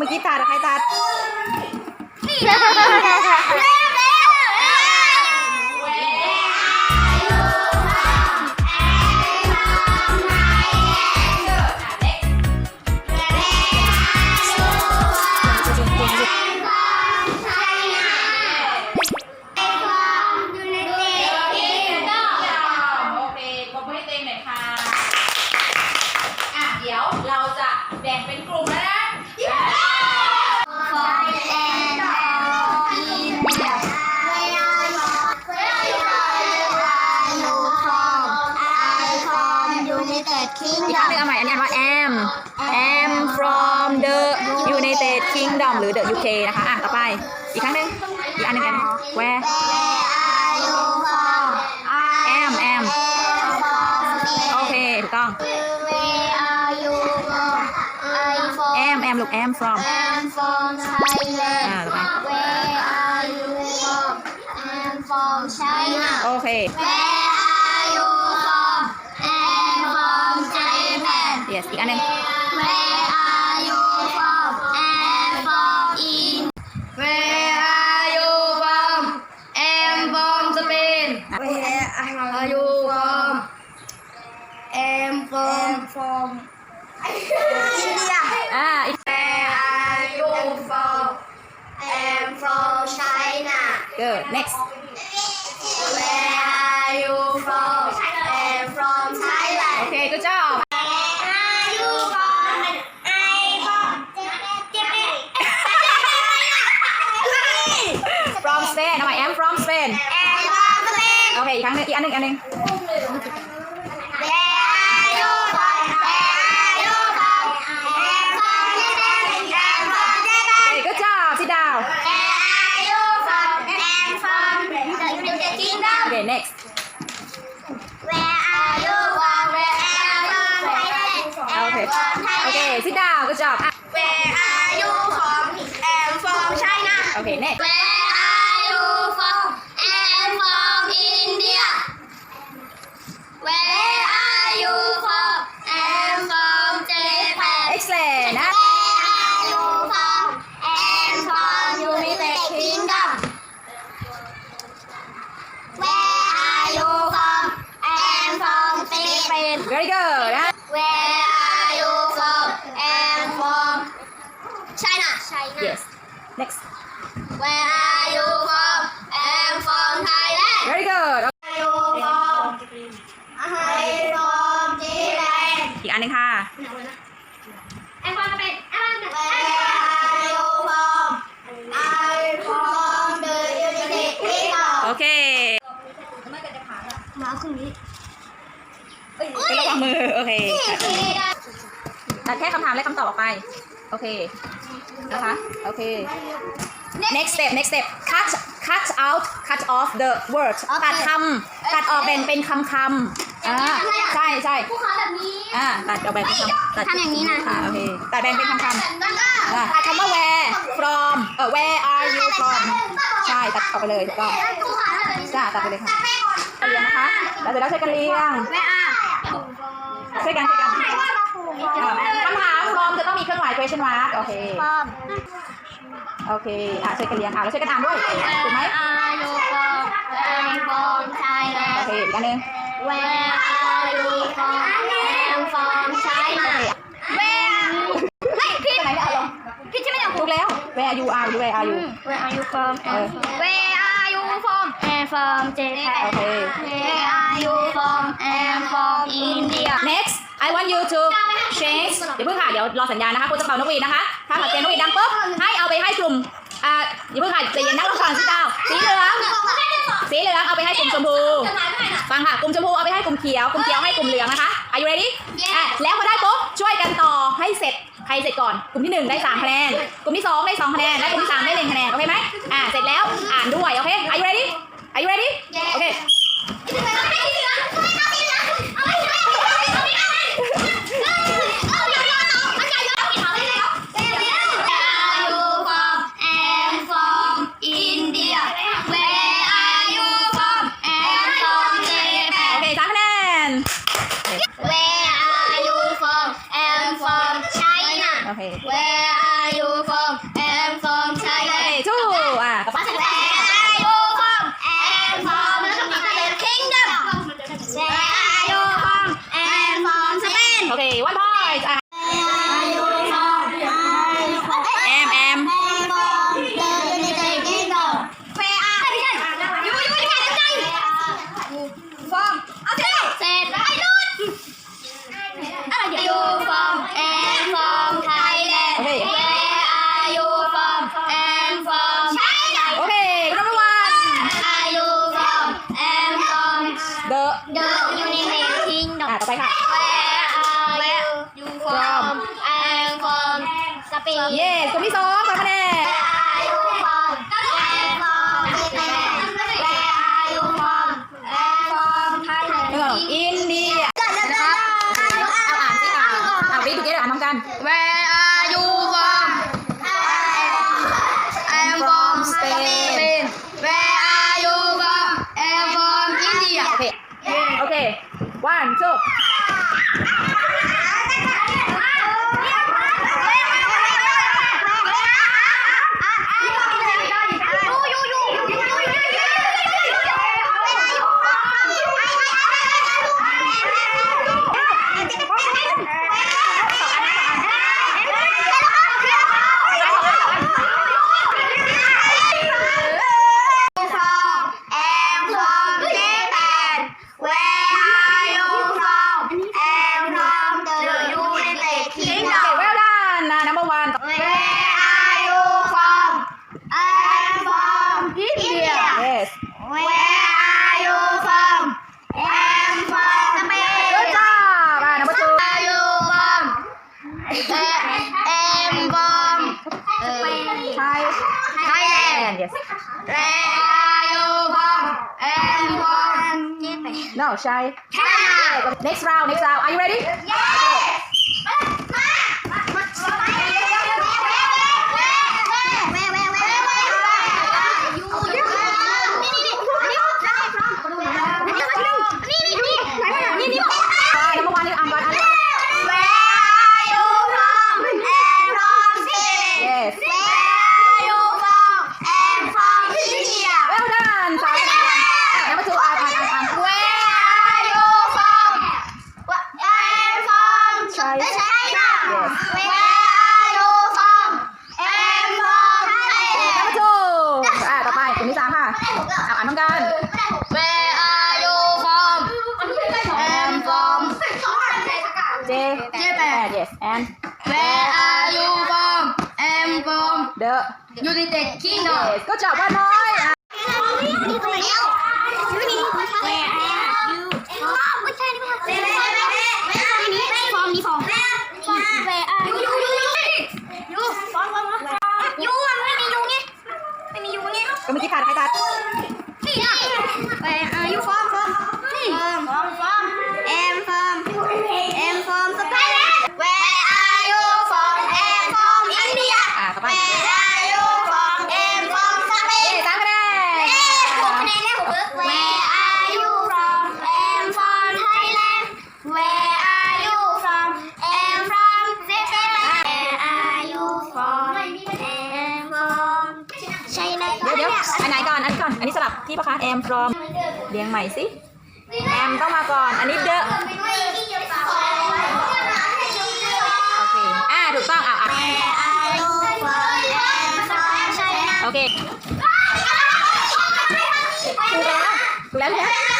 เมื่อกี้ตัดอะใครตัดโอีกครั้งหนึงเอาใหม่ อันนี้อ่านว่า am am from the United Kingdom หรือ the UK นะคะ อะ ต่อไป อีกครั้งหนึง อีกอันหนึงกัน where am am โอเค ถูกต้อง am am ลูก am from I'm from Thailand. อ่าต่อไป Where are you from? I'm from China. โอเค Where อีกอันหนึง Where are you from? I'm from India. Where are you from am from Spain Where are you from? I'm from from India. อ่าอีก Where are you from? I'm from China. good next Japan. โอเคอีกครั้งหนึงอีกอันหนึงอีกอันหนึง Where are you from? Where are you from? I'm from Japan. I'm from Japan. okay good job sit down Where are you from? I'm from the United Kingdom. okay next Where are you from? Where are you from? I'm okay from Thailand. okay sit down good job อะ Where are you from? I'm from China. okay next Where very good Where are you from? I'm from Thailand. อีกอันหนึงค่ะ I'm from Spain. I'm from Where are you from? I'm from the United Kingdom. โอเคมาคุณนี้เป็นระวังมือ โอเคตัดแค่คำถามและคำตอบออกไป โอเค นะคะ โอเค next step next step cut cut out cut off the word ตัดคำตัดออกเป็นเป็นคำคำอ่าใช่ใช่ผู้ค้าแบบนี้อ่าตัดออกเป็นเป็นคำตัดทำอย่างนี้นะอ่าโอเคตัดแบ่งเป็นคำคำแล้วก็อ่าตัดคำว่า where from เออ where are you from ใช่ตัดออกไปเลยถูกต้องผู้ค้าแบบนี้จ้าตัดไปเลยค่ะเรียงนะคะแล้วเสร็จแล้วช่วยกันเรียงแม่อาช่วยกันช่วยกันอ่าคำถาม from จะต้องมีเครื่องหมาย question mark โอเคพร้อม โอเค อะช่วยกันเรียงอะแล้วช่วยกันอ่านด้วย ถูกไหม are you from I'm from โอ Thailand เคอีกอันหนึง Where are you from I'm from China Where ไม่ผิดไหนเนี่ยเอาลงผิดใช่ไหมเนี่ยถูกแล้ว where you are where are you Where are you from เออ Where are you from I'm from Japan โอเค Where are you from I'm from India next I want you to change เดี๋ยวเพิ่งค่ะ เดี๋ยวรอสัญญาณนะคะคุณจะเป่านกหวีดนะคะ ถ้าเป่าเสียงนกหวีดดังปุ๊บ ให้เอาไปให้กลุ่ม อ่าอย่าเพิ่งค่ะใจเย็นนั่งลงก่อนสิดาวสีเหลือง สีเหลืองเอาไปให้กลุ่มชมพู ฟังค่ะ กลุ่มชมพูเอาไปให้กลุ่มเขียว กลุ่มเขียวให้กลุ่มเหลืองนะคะ Are you ready อะแล้วพอได้ปุ๊บ ช่วยกันต่อให้เสร็จ ใครเสร็จก่อน กลุ่มที่หนึ่งได้สามคะแนน กลุ่มที่สองได้สองคะแนน และกลุ่มที่สามได้หนึ่งคะแนน โอเคไหมอ่า เสร็จแล้ว อ่านด้วย โอเค Are you ready Are you ready โอเค ไปค่ะ Where are you from I'm from Spain เย้กลุ่มที่สองสามคะแนน Where are you from I'm from Japan Where are you from I'm from เออ Thailand อินเดียนะครับเอาอ่านสิอ่านอ่านรีดูเกตอ่านพร้อมกัน Where are shy next round next round. Are you ready? อ่ กลุ่มที่สามค่ะเอาอ่านพร้อมกัน Where are you from? I'm from J Japan. yes and Where are you from? I'm from the United Kingdom. yes ก็จับว่ ที่ปะคะแอมพร้อมเรียงใหม่สิแอมต้องมาก่อน อันนี้เดอะโอเคอ่าถูกต้องอะอะโอเคถูกแล้วถูกแล้วถูกแล้ว